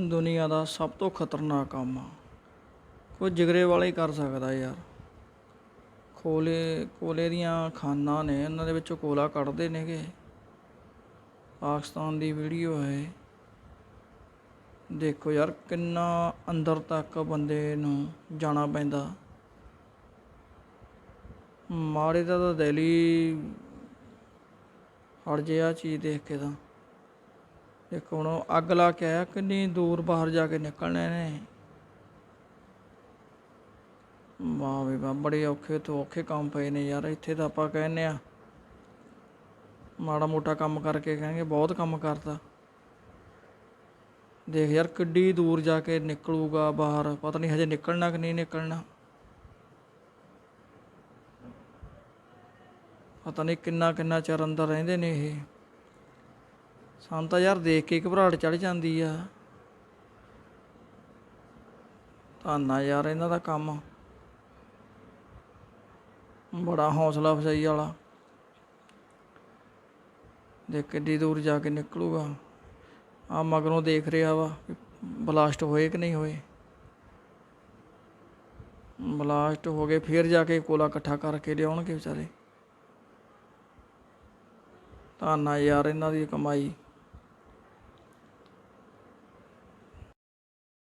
ਦੁਨੀਆ ਦਾ ਸਭ ਤੋਂ ਖਤਰਨਾਕ ਕੰਮ ਆ। ਕੋਈ ਜਿਗਰੇ ਵਾਲਾ ਹੀ ਕਰ ਸਕਦਾ ਯਾਰ। ਕੋਲੇ ਕੋਲੇ ਦੀਆਂ ਖਾਨਾਂ ਨੇ ਉਹਨਾਂ ਦੇ ਵਿੱਚੋਂ ਕੋਲਾ ਕੱਢਦੇ ਨੇਗੇ। ਪਾਕਿਸਤਾਨ ਦੀ ਵੀਡੀਓ ਹੈ ਦੇਖੋ ਯਾਰ, ਕਿੰਨਾ ਅੰਦਰ ਤੱਕ ਬੰਦੇ ਨੂੰ ਜਾਣਾ ਪੈਂਦਾ। ਮਾੜੇ ਦਾ ਤਾਂ ਦਿਲ ਹੀ ਹਟ ਜੇ ਆ ਚੀਜ਼ ਦੇਖ ਕੇ ਤਾਂ। ਦੇਖੋ ਹੁਣ ਅੱਗ ਲਾ ਕੇ ਆਇਆ, ਕਿੰਨੀ ਦੂਰ ਬਾਹਰ ਜਾ ਕੇ ਨਿਕਲਣੇ ਨੇ ਵਾਹ ਵੀ ਵਾਹ, ਬੜੇ ਔਖੇ ਤੋਂ ਔਖੇ ਕੰਮ ਪਏ ਨੇ ਯਾਰ, ਇੱਥੇ ਤਾਂ ਆਪਾਂ ਕਹਿੰਨੇ ਆ, ਮਾੜਾ ਮੋਟਾ ਕੰਮ ਕਰਕੇ ਕਹਿੰਗੇ ਬਹੁਤ ਕੰਮ ਕਰਦਾ ਦੇਖ ਯਾਰ, ਕਿੱਡੀ ਦੂਰ ਜਾ ਕੇ ਨਿਕਲੂਗਾ ਬਾਹਰ, ਪਤਾ ਨਹੀਂ ਹਜੇ ਨਿਕਲਣਾ ਕਿ ਨਹੀਂ ਨਿਕਲਣਾ। ਪਤਾ ਨਹੀਂ ਕਿੰਨਾ ਕਿੰਨਾ ਚਿਰ ਅੰਦਰ ਰਹਿੰਦੇ ਨੇ ਇਹ। ਸਾਨੂੰ ਤਾਂ ਯਾਰ ਦੇਖ ਕੇ ਘਬਰਾਹਟ ਚੜ ਜਾਂਦੀ ਆ। ਧੰਨਾ ਯਾਰ ਇਹਨਾਂ ਦਾ ਕੰਮ। ਬੜਾ ਹੌਸਲਾ ਫਸਾਈ ਵਾਲਾ। ਦੇਖ ਕਿੱਡੀ ਦੂਰ ਜਾ ਕੇ ਨਿਕਲੂਗਾ। ਆ ਮਗਰੋਂ ਦੇਖ ਰਿਹਾ ਵਾ ਬਲਾਸਟ ਹੋਏ ਕਿ ਨਹੀਂ ਹੋਏ। ਬਲਾਸਟ ਹੋ ਗਏ, ਫਿਰ ਜਾ ਕੇ ਕੋਲਾ ਇਕੱਠਾ ਕਰਕੇ ਲਿਆਉਣਗੇ ਵਿਚਾਰੇ। ਧੰਨਾ ਯਾਰ ਇਹਨਾਂ ਦੀ ਕਮਾਈ।